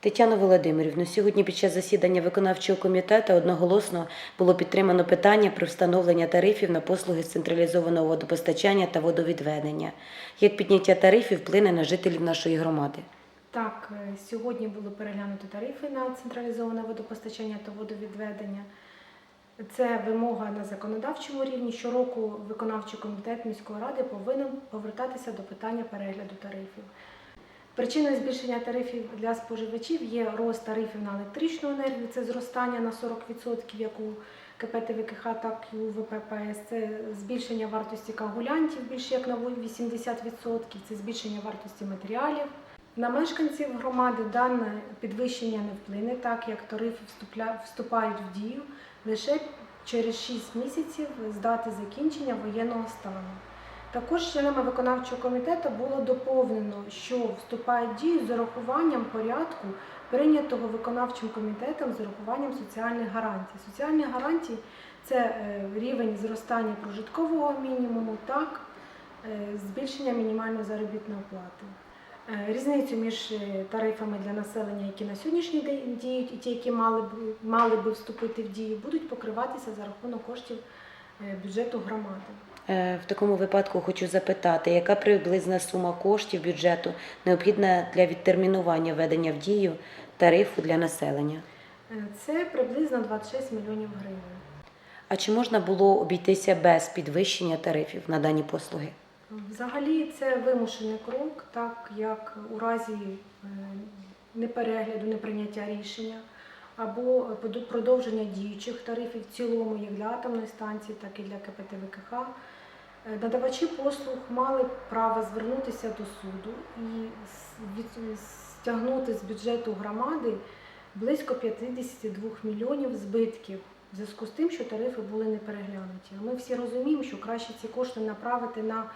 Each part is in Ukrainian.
Тетяно Володимирівну, сьогодні під час засідання виконавчого комітету одноголосно було підтримано питання про встановлення тарифів на послуги з централізованого водопостачання та водовідведення. Як підняття тарифів вплине на жителів нашої громади? Так, е, сьогодні було переглянуто тарифи на централізоване водопостачання та водовідведення. Це вимога на законодавчому рівні. Щороку виконавчий комітет міської ради повинен повертатися до питання перегляду тарифів. Причиною збільшення тарифів для споживачів є рост тарифів на електричну енергію, це зростання на 40%, як у КП ТВКХ, так і у ВППС. Це збільшення вартості кагулянтів більше як на 80%, це збільшення вартості матеріалів. На мешканців громади дане підвищення не вплине, так як тарифи вступають в дію лише через 6 місяців з дати закінчення воєнного стану. Також членами виконавчого комітету було доповнено, що вступає в дію з урахуванням порядку, прийнятого виконавчим комітетом з урахуванням соціальних гарантій. Соціальні гарантії це е, рівень зростання прожиткового мінімуму, так, е, збільшення мінімальної заробітної плати. Е, Різницю між е, тарифами для населення, які на сьогоднішній день діють, і ті, які мали б мали би вступити в дію, будуть покриватися за рахунок коштів е, бюджету громади. В такому випадку хочу запитати, яка приблизна сума коштів бюджету необхідна для відтермінування введення в дію тарифу для населення? Це приблизно 26 мільйонів гривень. А чи можна було обійтися без підвищення тарифів на дані послуги? Взагалі це вимушений крок, так як у разі е, неперегляду, неприйняття рішення або продовження діючих тарифів в цілому, як для атомної станції, так і для КПТ ВКХ. Е, Надавачі послуг мали право звернутися до суду і стягнути з бюджету громади близько 52 мільйонів збитків в зв'язку з тим, що тарифи були не переглянуті. Ми всі розуміємо, що краще ці кошти направити на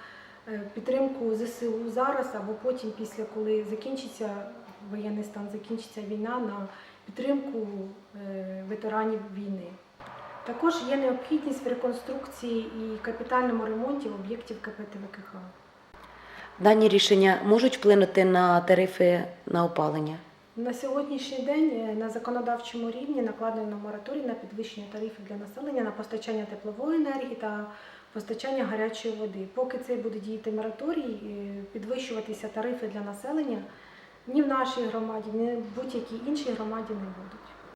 підтримку ЗСУ зараз або потім, після коли закінчиться воєнний стан, закінчиться війна, на підтримку е, ветеранів війни. Також є необхідність в реконструкції і капітальному ремонті об'єктів КП ТВКХ. Дані рішення можуть вплинути на тарифи на опалення? На сьогоднішній день е, на законодавчому рівні накладено мораторій на підвищення тарифів для населення на постачання теплової енергії та постачання гарячої води. Поки це буде діяти мораторій, е, підвищуватися тарифи для населення ні в нашій громаді, ні в будь-якій іншій громаді не будуть.